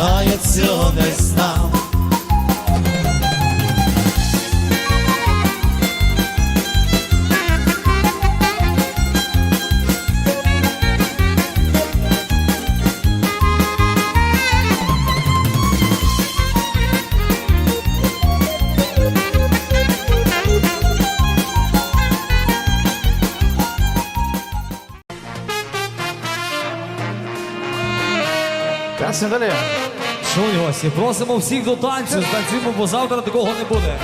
а я цього не знав. Красне далі. Шановні гості, просимо всіх до танцю, станцюємо, бо завтра такого не буде.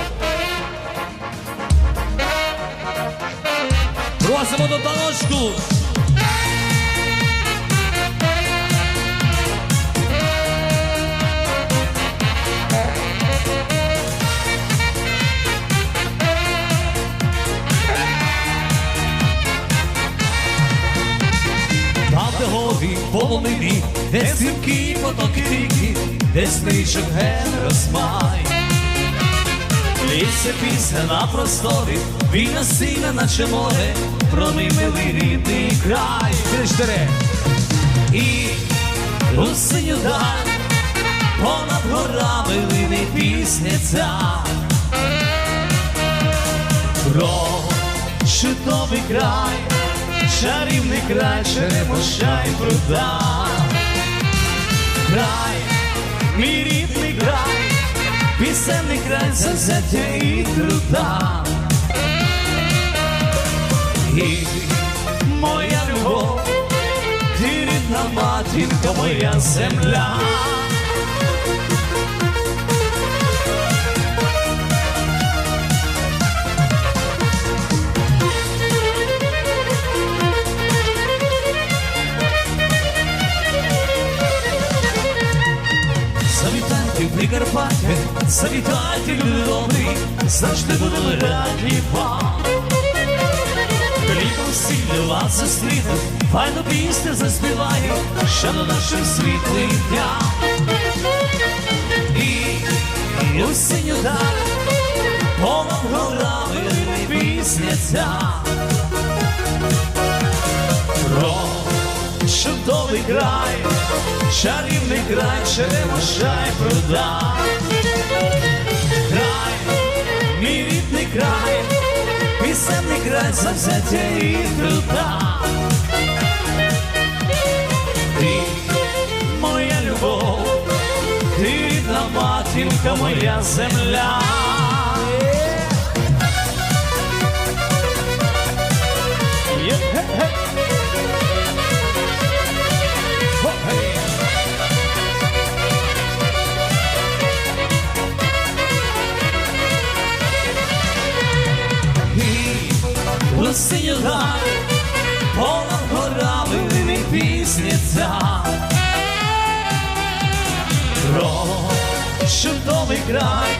Просимо до таночку. Там, де горі полонини, де стрімкі потоки ріки, де стрічок ген розмай. Лісе пісня на просторі, війна сильна, наче море, про мій милий рідний край. Три-чотири. І у синю даль, понад горами лине пісня. Про чудовий край, чарівний край, черемоша пруда. Край, мій рідний край, пісенний край, завзяття і труда. І моя любов, ти рідна матінка, моя земля. Завітайте в Прикарпаття, завітайте, люди добрі, завжди буду раді вам. Хлібом сіллю вас зустріти, файну пісню заспіваю, що на нашим світлий дня. І у синю даль, понад горами пісня ця. Про чудовий край, чарівний край, черемоша й пруда. Край, мій рідний край, пісенний край, завзяття і труда. Ти моя любов, ти рідна матінка, моя земля. Є-хе-хе. Хо-хей. І у синю даль, понад горами лине пісня ця. Про чудовий край,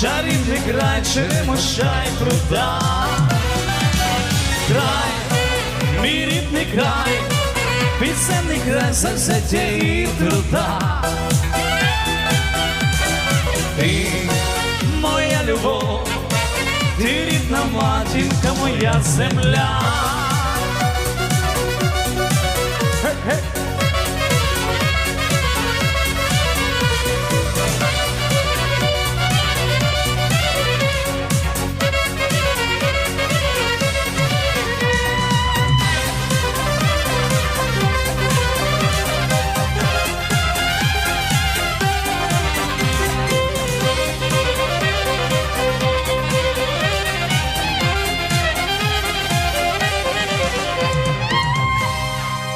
чарівний край, черемоша й пруда. Край, мій рідний край, пісенний край, завзяття і труда. Ти моя любов, матінка, моя земля. Хе-хе.